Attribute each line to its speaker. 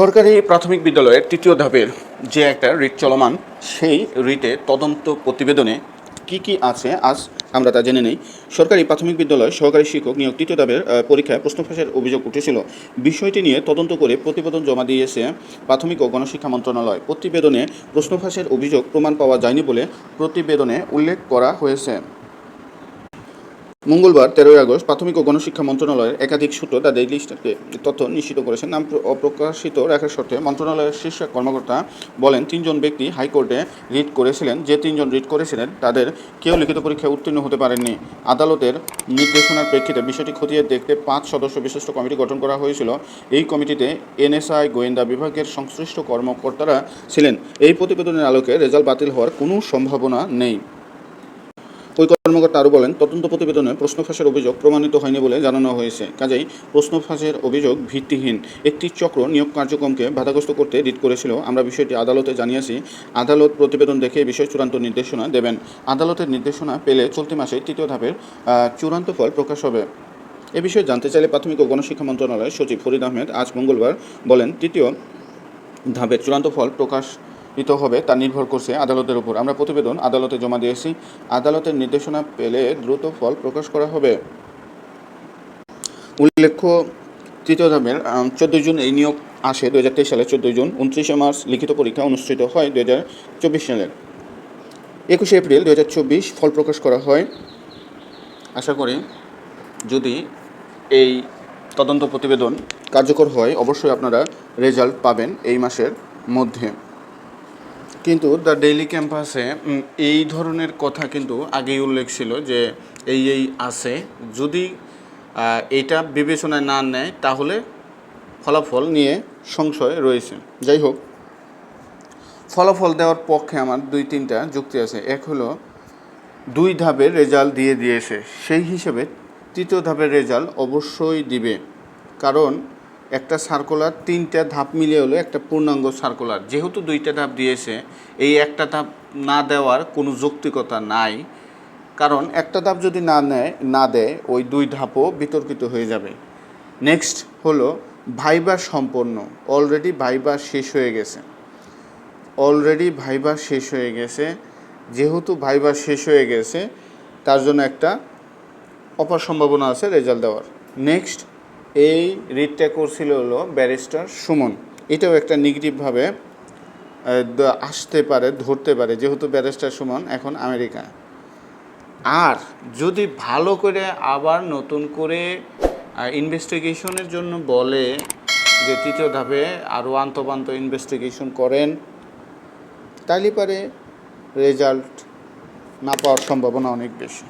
Speaker 1: সরকারি প্রাথমিক বিদ্যালয়ের তৃতীয় ধাপের যে একটা রিট চলমান, সেই রিটে তদন্ত প্রতিবেদনে কি কি আছে আজ আমরা তা জেনে নেই। সরকারি প্রাথমিক বিদ্যালয় সহকারী শিক্ষক নিয়োগ তৃতীয় ধাপের পরীক্ষায় প্রশ্ন ফাঁসের অভিযোগ উঠেছিল। বিষয়টি নিয়ে তদন্ত করে প্রতিবেদন জমা দিয়েছে প্রাথমিক ও গণশিক্ষা মন্ত্রণালয়। প্রতিবেদনে প্রশ্ন ফাঁসের অভিযোগ প্রমাণ পাওয়া যায়নি বলে প্রতিবেদনে উল্লেখ করা হয়েছে। মঙ্গলবার তেরোই আগস্ট প্রাথমিক ও গণশিক্ষা মন্ত্রণালয়ের একাধিক সূত্র দ্য ডেইলি স্টারকে তথ্য নিশ্চিত করেছেন নাম অপ্রকাশিত রাখার শর্তে মন্ত্রণালয়ের শীর্ষ কর্মকর্তা বলেন, তিনজন ব্যক্তি হাইকোর্টে রিট করেছিলেন। যে তিনজন রিট করেছিলেন, তাদের কেউ লিখিত পরীক্ষায় উত্তীর্ণ হতে পারেননি। আদালতের নির্দেশনার প্রেক্ষিতে বিষয়টি খতিয়ে দেখতে পাঁচ সদস্য বিশিষ্ট কমিটি গঠন করা হয়েছিল। এই কমিটিতে এনএসআই, গোয়েন্দা বিভাগের সংশ্লিষ্ট কর্মকর্তারা ছিলেন। এই প্রতিবেদনের আলোকে রেজাল্ট বাতিল হওয়ার কোনো সম্ভাবনা নেই। ওই কর্মকর্তা আরও বলেন, তদন্ত প্রতিবেদনে প্রশ্ন ফাঁসের অভিযোগ প্রমাণিত হয়নি বলে জানানো হয়েছে। কাজেই প্রশ্ন ফাঁসের অভিযোগ ভিত্তিহীন। একটি চক্র নিয়োগ কার্যক্রমকে বাধাগ্রস্ত করতে রিট করেছিল। আমরা বিষয়টি আদালতে জানিয়েছি। আদালত প্রতিবেদন দেখে এই বিষয়ে চূড়ান্ত নির্দেশনা দেবেন। আদালতের নির্দেশনা পেলে চলতি মাসে তৃতীয় ধাপের চূড়ান্ত ফল প্রকাশ হবে। এ বিষয়ে জানতে চাইলে প্রাথমিক ও গণশিক্ষা মন্ত্রণালয়ের সচিব ফরিদ আহমেদ আজ মঙ্গলবার বলেন, তৃতীয় ধাপের চূড়ান্ত ফল প্রকাশিত হবে, তা নির্ভর করছে আদালতের উপর। আমরা প্রতিবেদন আদালতে জমা দিয়েছি। আদালতের নির্দেশনা পেলে দ্রুত ফল প্রকাশ করা হবে। উল্লেখ্য, তৃতীয় ধাপের চোদ্দোই জুন এই নিয়োগ আসে দু হাজার সালের চোদ্দোই জুন। উনত্রিশে মার্চ লিখিত পরীক্ষা অনুষ্ঠিত হয় দু হাজার চব্বিশ সালের। একুশে এপ্রিল দু হাজার চব্বিশ ফল প্রকাশ করা হয়। আশা করি যদি এই তদন্ত প্রতিবেদন কার্যকর হয়, অবশ্যই আপনারা রেজাল্ট পাবেন এই মাসের মধ্যে। কিন্তু দ্য ডেইলি ক্যাম্পাসে এই ধরনের কথা কিন্তু আগেই উল্লেখ ছিল যে এই এই আছে। যদি এটা বিবেচনায় না নেয়, তাহলে ফলাফল নিয়ে সংশয় রয়েছে। যাই হোক, ফলাফল দেওয়ার পক্ষে আমার দুই, তিনটা যুক্তি আছে। এক হলো, দুই ধাপের রেজাল্ট দিয়ে দিয়েছে। সেই হিসেবে তৃতীয় ধাপের রেজাল্ট অবশ্যই দিবে। কারণ একটা সার্কুলার তিনটা ধাপ মিলিয়ে হলো একটা পূর্ণাঙ্গ সার্কুলার যেহেতু দুইটা ধাপ দিয়েছে, এই একটা ধাপ না দেওয়ার কোনো যৌক্তিকতা নাই। কারণ একটা ধাপ যদি না নেয়, না দেয়, ওই দুই ধাপও বিতর্কিত হয়ে যাবে। নেক্সট হলো ভাইবা সম্পন্ন। অলরেডি ভাইবা শেষ হয়ে গেছে। অলরেডি ভাইবা শেষ হয়ে গেছে। যেহেতু ভাইবা শেষ হয়ে গেছে, তার জন্য একটা অপার সম্ভাবনা আছে রেজাল্ট দেওয়ার। নেক্সট এই রিটটা করছিল হলো ব্যারিস্টার সুমন। এটাও একটা নেগেটিভভাবে আসতে পারে, ধরতে পারে, যেহেতু ব্যারিস্টার সুমন এখন আমেরিকা আর যদি ভালো করে আবার নতুন করে ইনভেস্টিগেশনের জন্য বলে যে তৃতীয় ধাপে আরও আন্তপান্ত ইনভেস্টিগেশন করেন, তাইলে পারে রেজাল্ট না পাওয়ার সম্ভাবনা অনেক বেশি।